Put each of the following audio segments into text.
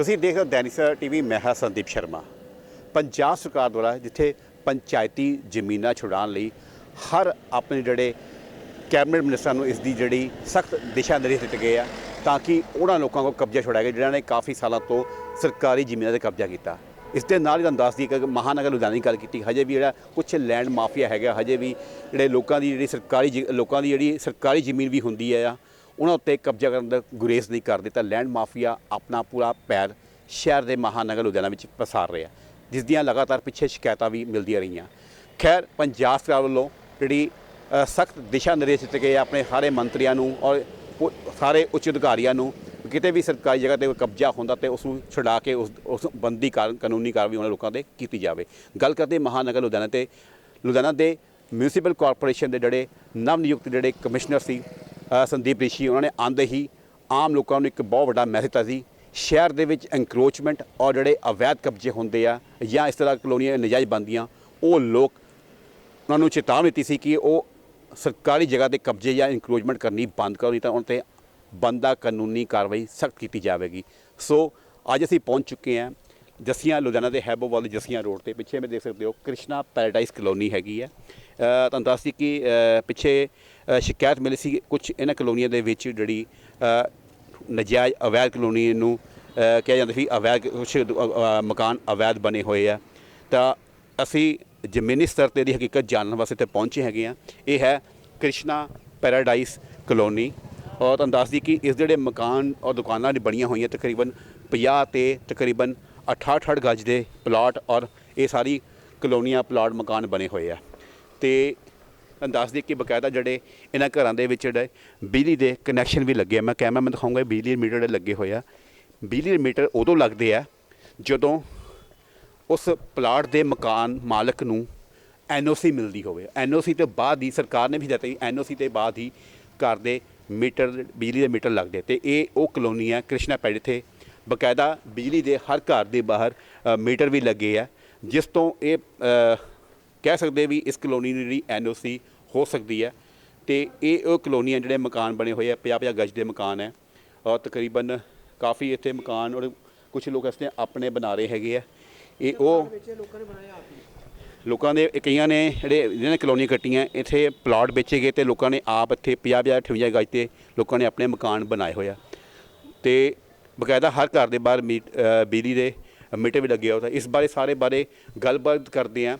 ਤੁਸੀਂ ਦੇਖ ਰਹੇ ਹੋ ਦੈਨਿਕ ਸਵੇਰਾ ਟੀਵੀ, ਮੈਂ ਹਾਂ ਸੰਦੀਪ ਸ਼ਰਮਾ। ਪੰਜਾਬ ਸਰਕਾਰ ਦੁਆਰਾ ਜਿੱਥੇ ਪੰਚਾਇਤੀ ਜ਼ਮੀਨਾਂ ਛੁਡਾਉਣ ਲਈ ਹਰ ਆਪਣੇ ਜਿਹੜੇ ਕੈਬਨਿਟ ਮਿਨਿਸਟਰਾਂ ਨੂੰ ਇਸ ਦੀ ਜਿਹੜੀ ਸਖਤ ਦਿਸ਼ਾ ਨਿਰਦੇਸ਼ ਦਿੱਤੇ ਗਏ ਆ, ਤਾਂ ਕਿ ਉਹਨਾਂ ਲੋਕਾਂ ਕੋਲ ਕਬਜ਼ਾ ਛੁਡਾਇਆ ਗਿਆ, ਜਿਨ੍ਹਾਂ ਨੇ ਕਾਫੀ ਸਾਲਾਂ ਤੋਂ ਸਰਕਾਰੀ ਜ਼ਮੀਨਾਂ ਤੇ ਕਬਜ਼ਾ ਕੀਤਾ। ਇਸ ਦੇ ਨਾਲ ਹੀ ਤੁਹਾਨੂੰ ਦੱਸਦੀ ਕਿ ਮਹਾਨਗਰ ਲੁਧਿਆਣੇ ਦੀ ਗੱਲ ਕੀਤੀ, ਹਜੇ ਵੀ ਜਿਹੜਾ ਕੁਝ ਲੈਂਡ ਮਾਫੀਆ ਹੈਗਾ, ਹਜੇ ਵੀ ਜਿਹੜੇ ਲੋਕਾਂ ਦੀ ਜਿਹੜੀ ਸਰਕਾਰੀ ਜ- ਲੋਕਾਂ ਦੀ ਜਿਹੜੀ ਸਰਕਾਰੀ ਜ਼ਮੀਨ ਵੀ ਹੁੰਦੀ ਹੈ ਆ ਉਹਨਾਂ ਉੱਤੇ ਕਬਜ਼ਾ ਕਰਨ ਦਾ ਗੁਰੇਜ਼ ਨਹੀਂ ਕਰ ਦਿੱਤਾ ਲੈਂਡ ਮਾਫੀਆ ਆਪਣਾ ਪੂਰਾ ਪੈਰ ਸ਼ਹਿਰ ਦੇ ਮਹਾਨਗਰ ਲੁਧਿਆਣਾ ਵਿੱਚ ਪਸਾਰ ਰਿਹਾ ਜਿਸ ਦੀਆਂ ਲਗਾਤਾਰ ਪਿੱਛੇ ਸ਼ਿਕਾਇਤਾਂ ਵੀ ਮਿਲਦੀਆਂ ਰਹੀਆਂ। ਖੈਰ, ਪੰਜਾਬ ਸਰਕਾਰ ਵੱਲੋਂ ਜਿਹੜੀ ਸਖਤ ਦਿਸ਼ਾ ਨਿਰਦੇਸ਼ ਦਿੱਤੇ ਗਏ ਆ ਆਪਣੇ ਸਾਰੇ ਮੰਤਰੀਆਂ ਨੂੰ ਔਰ ਉਹ ਸਾਰੇ ਉੱਚ ਅਧਿਕਾਰੀਆਂ ਨੂੰ, ਕਿਤੇ ਵੀ ਸਰਕਾਰੀ ਜਗ੍ਹਾ ਤੇ ਕੋਈ ਕਬਜ਼ਾ ਹੁੰਦਾ ਤੇ ਉਸ ਨੂੰ ਛੁਡਾ ਕੇ ਉਸ ਉਸ ਬੰਦੀ ਕਾਰ ਕਾਨੂੰਨੀ ਕਾਰਵਾਈ ਉਹਨਾਂ ਲੋਕਾਂ ਤੇ ਕੀਤੀ ਜਾਵੇ। ਗੱਲ ਕਰਦੇ ਮਹਾਨਗਰ ਲੁਧਿਆਣਾ ਤੇ, ਲੁਧਿਆਣਾ ਦੇ ਮਿਊਨਿਸਪਲ ਕਾਰਪੋਰੇਸ਼ਨ ਦੇ ਜਿਹੜੇ ਨਵ ਨਿਯੁਕਤ ਜਿਹੜੇ ਕਮਿਸ਼ਨਰ ਸੀ ਸੰਦੀਪ ਰਿਸ਼ੀ, ਉਹਨਾਂ ਨੇ ਆਂਦੇ ਹੀ ਆਮ ਲੋਕਾਂ ਨੂੰ ਇੱਕ ਬਹੁਤ ਵੱਡਾ ਮੈਸੇਜ ਦਿੱਤਾ ਸੀ, ਸ਼ਹਿਰ ਦੇ ਵਿੱਚ ਐਨਕਰੋਚਮੈਂਟ ਔਰ ਜਿਹੜੇ ਅਵੈਧ ਕਬਜ਼ੇ ਹੁੰਦੇ ਆ ਜਾਂ ਇਸ ਤਰ੍ਹਾਂ ਕਲੋਨੀਆਂ ਨਜਾਇਜ਼ ਬੰਦੀਆਂ ਉਹ ਲੋਕ ਉਹਨਾਂ ਨੂੰ ਚੇਤਾਵਨੀ ਦਿੱਤੀ ਸੀ ਕਿ ਉਹ ਸਰਕਾਰੀ ਜਗ੍ਹਾ ਤੇ ਕਬਜ਼ੇ ਜਾਂ ਇਨਕਰੋਚਮੈਂਟ ਕਰਨੀ ਬੰਦ ਕਰੋ, ਨਹੀਂ ਤਾਂ ਉਹਨਾਂ ਤੇ ਬੰਦਾ ਕਾਨੂੰਨੀ ਕਾਰਵਾਈ ਸਖਤ ਕੀਤੀ ਜਾਵੇਗੀ। ਸੋ ਅੱਜ ਅਸੀਂ ਪਹੁੰਚ ਚੁੱਕੇ ਹਾਂ ਜੱਸੀਆਂ ਲੁਧਿਆਣਾ ਦੇ ਹੈਬੋਵਾਲ ਜੱਸੀਆਂ ਰੋਡ ਤੇ ਪਿੱਛੇ ਮੈਂ ਦੇਖ ਸਕਦੇ ਹੋ ਕ੍ਰਿਸ਼ਨਾ ਪੈਰਾਡਾਈਜ਼ ਕਲੋਨੀ ਹੈਗੀ ਹੈ। ਅ, ਤੁਹਾਨੂੰ ਦੱਸਦੀ ਕਿ ਪਿੱਛੇ ਸ਼ਿਕਾਇਤ ਮਿਲੀ ਸੀ ਕੁਝ ਇਹਨਾਂ ਕਲੋਨੀਆਂ ਦੇ ਵਿੱਚ ਜਿਹੜੀ ਨਜਾਇਜ਼ ਅਵੈਧ ਕਲੋਨੀ ਨੂੰ ਕਿਹਾ ਜਾਂਦਾ ਸੀ ਅਵੈਧ ਕੁਛ ਮਕਾਨ ਅਵੈਧ ਬਣੇ ਹੋਏ ਆ। ਤਾਂ ਅਸੀਂ ਜ਼ਮੀਨੀ ਸਤਰ ਤੇ ਦੀ ਹਕੀਕਤ ਜਾਣਨ ਵਾਸਤੇ ਤੇ ਪਹੁੰਚੇ ਹੈਗੇ ਆ। ਇਹ ਹੈ ਕ੍ਰਿਸ਼ਨਾ ਪੈਰਾਡਾਈਸ ਕਲੋਨੀ। ਔਰ ਤੁਹਾਨੂੰ ਦੱਸਦੀ ਕਿ ਇਸ ਜਿਹੜੇ ਮਕਾਨ ਔਰ ਦੁਕਾਨਾਂ ਦੀ ਬਣੀਆਂ ਹੋਈਆਂ ਤਕਰੀਬਨ 50 ਤੇ ਤਕਰੀਬਨ 68 ਗਜ ਦੇ ਪਲਾਟ ਔਰ ਇਹ ਸਾਰੀ ਕਲੋਨੀਆਂ, ਪਲਾਟ, ਮਕਾਨ ਬਣੇ ਹੋਏ ਆ। ਤੇ ਤੁਹਾਨੂੰ ਦੱਸ ਕਿ ਬਕਾਇਦਾ ਜਿਹੜੇ ਇਹਨਾਂ ਘਰਾਂ ਦੇ ਵਿੱਚ ਜਿਹੜੇ ਬਿਜਲੀ ਦੇ ਕਨੈਕਸ਼ਨ ਵੀ ਲੱਗੇ ਆ। ਮੈਂ ਕੈਮਰਾ ਮੈਂ ਦਿਖਾਉਂਗਾ ਬਿਜਲੀ ਦੇ ਮੀਟਰ ਜਿਹੜੇ ਲੱਗੇ ਹੋਏ ਆ। ਬਿਜਲੀ ਦੇ ਮੀਟਰ ਉਦੋਂ ਲੱਗਦੇ ਆ ਜਦੋਂ ਉਸ ਪਲਾਟ ਦੇ ਮਕਾਨ ਮਾਲਕ ਨੂੰ ਐਨਓਸੀ ਮਿਲਦੀ ਹੋਵੇ। ਐਨਓਸੀ ਤੋਂ ਬਾਅਦ ਹੀ ਸਰਕਾਰ ਨੇ ਵੀ ਦਿੱਤਾ ਕਿ ਐਨਓਸੀ ਤੇ ਬਾਅਦ ਹੀ ਘਰ ਦੇ ਮੀਟਰ, ਬਿਜਲੀ ਦੇ ਮੀਟਰ ਲੱਗਦੇ ਤੇ ਇਹ ਉਹ ਕਲੋਨੀ ਹੈ ਕ੍ਰਿਸ਼ਨਾ ਪੈੜ ਇੱਥੇ ਬਕਾਇਦਾ ਬਿਜਲੀ ਦੇ ਹਰ ਘਰ ਦੇ ਬਾਹਰ ਮੀਟਰ ਵੀ ਲੱਗੇ ਆ, ਜਿਸ ਤੋਂ ਇਹ ਕਹਿ ਸਕਦੇ ਵੀ ਇਸ ਕਲੋਨੀ ਦੀ ਜਿਹੜੀ ਐਨਓਸੀ ਹੋ ਸਕਦੀ ਹੈ। ਤੇ ਇਹ, ਉਹ ਕਲੋਨੀਆਂ ਜਿਹੜੇ ਮਕਾਨ ਬਣੇ ਹੋਏ ਆ 50 50 ਗਜ ਦੇ ਮਕਾਨ ਹੈ, ਔਰ ਤਕਰੀਬਨ ਕਾਫੀ ਇੱਥੇ ਮਕਾਨ ਔਰ ਕੁਝ ਲੋਕ ਇਸ ਤੇ ਆਪਣੇ ਬਣਾ ਰਹੇ ਹੈਗੇ ਆ। ਇਹ ਉਹ ਲੋਕਾਂ ਦੇ ਕਈਆਂ ਨੇ ਜਿਹੜੇ, ਜਿਹਨਾਂ ਨੇ ਕਲੋਨੀਆਂ ਕੱਟੀਆਂ, ਇੱਥੇ ਪਲਾਟ ਵੇਚੇ ਗਏ ਤੇ ਲੋਕਾਂ ਨੇ ਆਪ ਇੱਥੇ 50 50 58 ਗਜ ਤੇ ਲੋਕਾਂ ਨੇ ਆਪਣੇ ਮਕਾਨ ਬਣਾਏ ਹੋਇਆ ਆ। ਤੇ ਬਕਾਇਦਾ ਹਰ ਘਰ ਦੇ ਬਾਹਰ ਮੀਟ ਬਿਜਲੀ ਦੇ ਮੀਟਰ ਵੀ ਲੱਗੇ ਹੋਏ ਆ ਇਸ ਬਾਰੇ ਸਾਰੇ ਬਾਰੇ ਗੱਲਬਾਤ ਕਰਦੇ ਆ।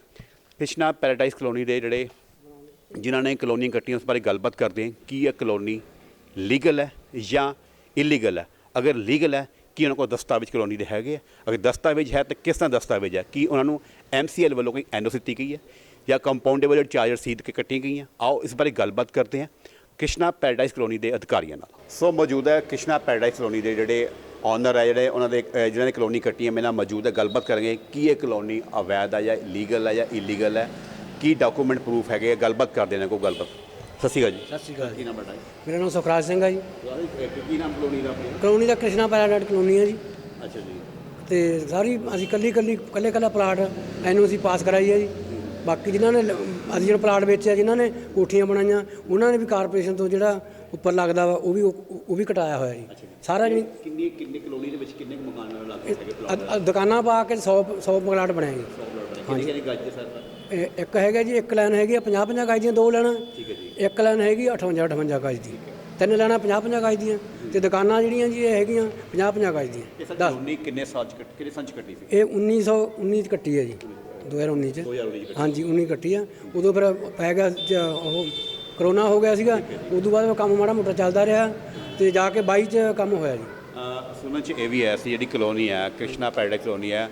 ਕ੍ਰਿਸ਼ਨਾ ਪੈਰਾਡਾਈਜ਼ ਕਲੋਨੀ ਦੇ ਜਿਹੜੇ ਜਿਨ੍ਹਾਂ ਨੇ ਕਲੋਨੀਆਂ ਕੱਟੀਆਂ, ਉਸ ਬਾਰੇ ਗੱਲਬਾਤ ਕਰਦੇ ਹਾਂ ਕੀ ਇਹ ਕਲੋਨੀ ਲੀਗਲ ਹੈ ਜਾਂ ਇਲੀਗਲ ਹੈ? ਅਗਰ ਲੀਗਲ ਹੈ, ਕੀ ਉਹਨਾਂ ਕੋਲ ਦਸਤਾਵੇਜ਼ ਕਲੋਨੀ ਦੇ ਹੈਗੇ ਆ? ਅਗਰ ਦਸਤਾਵੇਜ਼ ਹੈ, ਤਾਂ ਕਿਸ ਤਰ੍ਹਾਂ ਦਸਤਾਵੇਜ਼ ਹੈ? ਕੀ ਉਹਨਾਂ ਨੂੰ ਐਮਸੀਐਲ ਵੱਲੋਂ ਕੋਈ ਐਨਓਸੀ ਦਿੱਤੀ ਗਈ ਹੈ ਜਾਂ ਕੰਪਾਊਂਡੇਬਲ ਚਾਰਜਰ ਸੀਟ ਕੇ ਕੱਟੀਆਂ ਗਈਆਂ? ਆਓ ਇਸ ਬਾਰੇ ਗੱਲਬਾਤ ਕਰਦੇ ਹਾਂ ਕ੍ਰਿਸ਼ਨਾ ਪੈਰਾਡਾਈਸ ਕਲੋਨੀ ਦੇ ਅਧਿਕਾਰੀਆਂ ਨਾਲ। ਸੋ ਮੌਜੂਦ ਹੈ ਕ੍ਰਿਸ਼ਨਾ ਪੈਰਾਡਾਈਸ ਕਲੋਨੀ ਦੇ ਜਿਹੜੇ ਓਨਰ ਹੈ ਜਿਹੜੇ ਉਹਨਾਂ ਦੇ ਜਿਨ੍ਹਾਂ ਨੇ ਕਲੋਨੀ ਕੱਟੀ ਹੈ ਮੇਰੇ ਨਾਲ ਮੌਜੂਦ ਹੈ ਗੱਲਬਾਤ ਕਰਾਂਗੇ ਕੀ ਇਹ ਕਲੋਨੀ ਅਵੈਧ ਹੈ ਜਾਂ ਲੀਗਲ ਹੈ ਜਾਂ ਇਲੀਗਲ ਹੈ ਕੀ ਡਾਕੂਮੈਂਟ ਪ੍ਰੂਫ ਹੈਗੇ ਆ, ਗੱਲਬਾਤ ਕਰਦੇ ਨੇ ਕੋਈ ਗੱਲਬਾਤ। ਸਤਿ ਸ਼੍ਰੀ ਅਕਾਲ ਜੀ। ਸਤਿ ਸ਼੍ਰੀ ਅਕਾਲ ਕੀ ਨਾਮ ਬਟਾਈ ਮੇਰਾ ਨਾਮ ਸੁਖਰਾਜ ਸਿੰਘ ਹੈ ਜੀ। ਕੀ ਨਾਮ ਕਲੋਨੀ ਦਾ ਆਪਣਾ? ਕਲੋਨੀ ਦਾ ਕ੍ਰਿਸ਼ਨਾ ਪੈਰਾਡਾਈਟ ਕਲੋਨੀ ਹੈ ਜੀ। ਅੱਛਾ ਜੀ। ਤੇ ਸਾਰੀ ਅਸੀਂ ਕੱਲੀ ਕੱਲੀ ਕੱਲੇ ਕੱਲਾ ਪਲਾਟ ਐਨਓਸੀ ਪਾਸ ਕਰਾਈ ਹੈ ਜੀ। ਬਾਕੀ ਜਿਨ੍ਹਾਂ ਨੇ ਅਸੀਂ ਜਿਹੜਾ ਪਲਾਟ ਵੇਚਿਆ ਜਿਨ੍ਹਾਂ ਨੇ ਕੋਠੀਆਂ ਬਣਾਈਆਂ ਉਹਨਾਂ ਨੇ ਵੀ ਕਾਰਪੋਰੇਸ਼ਨ ਤੋਂ ਜਿਹੜਾ ਉੱਪਰ ਲੱਗਦਾ ਵਾ ਉਹ ਵੀ ਉਹ ਵੀ ਕਟਾਇਆ ਹੋਇਆ ਜੀ। ਸਾਰਾ ਜੀ ਕਿੰਨੀ ਕਿੰਨੀ ਕਲੋਨੀ ਦੇ ਵਿੱਚ ਕਿੰਨੇ ਕੁ ਮਕਾਨ ਲੱਗੇ ਹੈਗੇ ਦੁਕਾਨਾਂ ਪਾ ਕੇ 100 100 ਪਲਾਟ ਬਣਾਏ ਜੀ। ਕਿੰਨੇ ਕਿੰਨੇ ਗੱਜ ਦੇ ਸਰ ਇੱਕ ਹੈਗਾ ਜੀ ਇੱਕ ਲਾਈਨ ਹੈਗੀ 50 50 ਗਜ ਦੀਆਂ ਦੋ ਲੈਣਾ। ਠੀਕ ਹੈ ਜੀ। ਇੱਕ ਲਾਈਨ ਹੈਗੀ 58 58 ਗਜ ਦੀ। ਤਿੰਨ ਲੈਣਾ 50 50 ਗਜ ਦੀਆਂ। ਤੇ ਦੁਕਾਨਾਂ ਜਿਹੜੀਆਂ ਜੀ ਇਹ ਹੈਗੀਆਂ 50 50 ਗਜ ਦੀਆਂ। ਸਰ ਕਲੋਨੀ ਕਿੰਨੇ ਸਾਲ ਚ ਕੱਟ ਕਿਹੜੇ ਸਾਲ ਚ ਕੱਟੀ ਸੀ? ਇਹ 1919 ਚ ਕੱਟੀ ਹੈ ਜੀ। 2019 ਚ। 2019 ਚ ਹਾਂਜੀ 19 ਕੱਟੀ ਆ। ਉਦੋਂ ਫਿਰ ਪੈ ਗਿਆ ਜ- ਉਹ ਕਰੋਨਾ ਹੋ ਗਿਆ ਸੀਗਾ। ਉਦੋਂ ਬਾਅਦ ਕੰਮ ਮਾੜਾ ਮੋਟਾ ਚੱਲਦਾ ਰਿਹਾ ਤੇ ਜਾ ਕੇ 22 ਚ ਕੰਮ ਹੋਇਆ ਜੀ। ਸੁਣਨ ਚ ਇਹ ਵੀ ਹੈ ਸੀ ਜਿਹੜੀ ਕਲੋਨੀ ਹੈ ਕ੍ਰਿਸ਼ਨਾ ਪੈਰਾਡਾਈਸ ਕਲੋਨੀ ਹੈ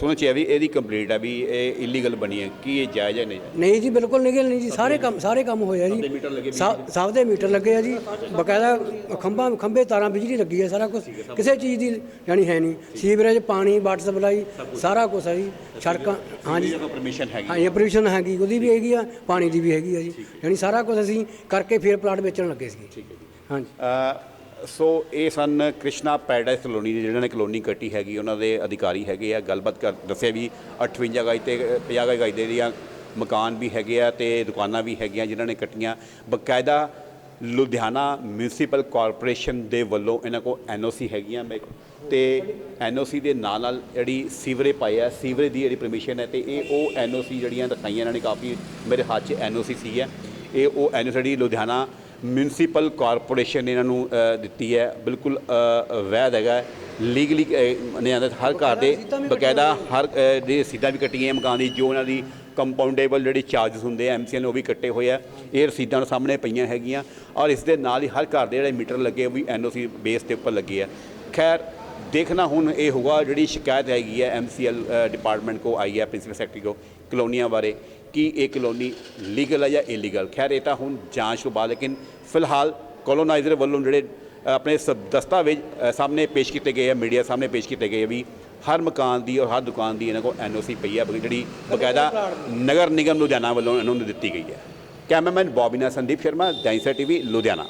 ਸੁਣਨ ਚ ਇਹ ਵੀ ਇਹਦੀ ਕੰਪਲੀਟ ਹੈ ਵੀ ਇਹ ਇਲੀਗਲ ਬਣੀ ਹੈ ਕੀ ਇਹ ਜਾਇਜ਼ ਹੈ ਨਹੀਂ ਨਹੀਂ ਜੀ ਬਿਲਕੁਲ ਨਿਗਲ ਨਹੀਂ ਜੀ ਸਾਰੇ ਕੰਮ ਸਾਰੇ ਕੰਮ ਹੋਇਆ ਜੀ। ਸਭ ਦੇ ਮੀਟਰ ਲੱਗੇ ਆ ਜੀ ਬਕਾਇਦਾ ਖੰਭਾਂ ਖੰਭੇ ਤਾਰਾਂ ਬਿਜਲੀ ਲੱਗੀ ਹੈ ਸਾਰਾ ਕੁਝ ਕਿਸੇ ਚੀਜ਼ ਦੀ ਯਾਨੀ ਹੈ ਨਹੀਂ। ਸੀਵਰੇਜ ਪਾਣੀ ਵਾਟਰ ਸਪਲਾਈ ਸਾਰਾ ਕੁਝ ਹੈ ਜੀ। ਸੜਕਾਂ ਹਾਂਜੀ। ਜਗ੍ਹਾ ਪਰਮਿਸ਼ਨ ਹੈਗੀ। ਹਾਂ ਇਹ ਪੋਲਿਊਸ਼ਨ ਹੈਗੀ ਉਹਦੀ ਵੀ ਹੈਗੀ ਆ ਪਾਣੀ ਦੀ ਵੀ ਹੈਗੀ ਆ ਜੀ। ਯਾਨੀ ਸਾਰਾ ਕੁਝ ਅਸੀਂ ਕਰਕੇ ਫਿਰ ਪਲਾਟ ਵੇਚਣ ਲੱਗੇ ਸੀ ਠੀਕ ਹੈ ਜੀ। ਹਾਂਜੀ। ਸੋ ਇਹ ਸਨ ਕ੍ਰਿਸ਼ਨਾ ਪੈਰਾਡਾਈਸ ਕਲੋਨੀ ਦੇ ਜਿਹਨਾਂ ਨੇ ਕਲੋਨੀ ਕੱਟੀ ਹੈਗੀ, ਉਹਨਾਂ ਦੇ ਅਧਿਕਾਰੀ ਹੈਗੇ ਆ। ਗੱਲਬਾਤ ਕਰ, ਦੱਸਿਆ ਵੀ 58 ਗਜ ਤੇ 50 ਗਜ ਦੇ ਦੀਆਂ ਮਕਾਨ ਵੀ ਹੈਗੇ ਆ ਤੇ ਦੁਕਾਨਾਂ ਵੀ ਹੈਗੀਆਂ ਜਿਨ੍ਹਾਂ ਨੇ ਕੱਟੀਆਂ। ਬਕਾਇਦਾ ਲੁਧਿਆਣਾ ਮਿਊਨਿਸਪਲ ਕਾਰਪੋਰੇਸ਼ਨ ਦੇ ਵੱਲੋਂ ਇਹਨਾਂ ਕੋਲ ਐਨਓਸੀ ਹੈਗੀਆਂ ਮੇਰੇ ਕੋਲ ਤੇ ਐਨਓਸੀ ਦੇ ਨਾਲ ਨਾਲ ਜਿਹੜੀ ਸੀਵਰੇਜ ਪਾਇਆ ਸੀਵਰੇਜ ਦੀ ਜਿਹੜੀ ਪਰਮਿਸ਼ਨ ਹੈ ਤੇ ਇਹ ਉਹ ਐਨਓਸੀ ਜਿਹੜੀਆਂ ਦਿਖਾਈਆਂ ਇਹਨਾਂ ਨੇ, ਕਾਫੀ ਮੇਰੇ ਹੱਥ 'ਚ ਐਨਓਸੀ ਸੀ ਹੈ ਇਹ ਉਹ ਐਨਓਸੀ ਜਿਹੜੀ ਲੁਧਿਆਣਾ ਮਿਊਨਿਸਪਲ ਕਾਰਪੋਰੇਸ਼ਨ ਇਹਨਾਂ ਨੂੰ ਦਿੱਤੀ ਹੈ। ਬਿਲਕੁਲ ਵੈਧ ਹੈਗਾ। ਲੀਗਲੀ ਨੇ ਆਂਦਾ ਹਰ ਘਰ ਦੇ ਬਕਾਇਦਾ ਹਰ ਜਿਹੜੀ ਰਸੀਦਾਂ ਵੀ ਕੱਟੀਆਂ ਮਕਾਨ ਦੀ ਜੋ ਉਹਨਾਂ ਦੀ ਕੰਪਾਊਂਡੇਬਲ ਜਿਹੜੀ ਚਾਰजेस ਹੁੰਦੇ ਆ ਐਮਸੀਐਨ ਉਹ ਵੀ ਕੱਟੇ ਹੋਏ ਆ। ਇਹ ਰਸੀਦਾਂ ਸਾਹਮਣੇ ਪਈਆਂ ਹੈਗੀਆਂ। ਔਰ ਇਸ ਦੇ ਨਾਲ ਹੀ ਹਰ ਘਰ ਦੇ ਜਿਹੜੇ ਮੀਟਰ ਲੱਗੇ ਉਹ ਵੀ ਐਨਓਸੀ ਬੇਸ ਦੇ ਉੱਪਰ ਲੱਗੇ ਆ। ਖੈਰ ਦੇਖਣਾ ਹੁਣ ਇਹ ਹੋਗਾ ਜਿਹੜੀ ਸ਼ਿਕਾਇਤ ਹੈਗੀ ਹੈ ਐਮਸੀਐਲ ਡਿਪਾਰਟਮੈਂਟ ਕੋ ਆਈ ਹੈ ਪ੍ਰਿੰਸੀਪਲ ਸੈਕਟਰੀ ਕੋ, ਕਲੋਨੀਆਂ ਬਾਰੇ, ਕਿ ਇਹ ਕਲੋਨੀ ਲੀਗਲ ਹੈ ਜਾਂ ਇਲੀਗਲ ਖੈਰ, ਇਹ ਤਾਂ ਹੁਣ ਜਾਂਚ ਤੋਂ ਬਾਅਦ, ਲੇਕਿਨ ਫਿਲਹਾਲ ਕੋਲੋਨਾਈਜ਼ਰ ਵੱਲੋਂ ਜਿਹੜੇ ਆਪਣੇ ਸਬ ਦਸਤਾਵੇਜ਼ ਸਾਹਮਣੇ ਪੇਸ਼ ਕੀਤੇ ਗਏ ਆ ਮੀਡੀਆ ਸਾਹਮਣੇ ਪੇਸ਼ ਕੀਤੇ ਗਏ ਵੀ ਹਰ ਮਕਾਨ ਦੀ ਔਰ ਹਰ ਦੁਕਾਨ ਦੀ ਇਹਨਾਂ ਕੋਲ ਐਨਓਸੀ ਪਈ ਹੈ ਜਿਹੜੀ ਬਕਾਇਦਾ ਨਗਰ ਨਿਗਮ ਲੁਧਿਆਣਾ ਵੱਲੋਂ ਇਹਨਾਂ ਨੂੰ ਦਿੱਤੀ ਗਈ ਹੈ। ਕੈਮਰਾਮੈਨ ਬੋਬੀਨਾ ਸੰਦੀਪ ਸ਼ਰਮਾ ਡਾਈਸਾ ਟੀਵੀ, ਲੁਧਿਆਣਾ।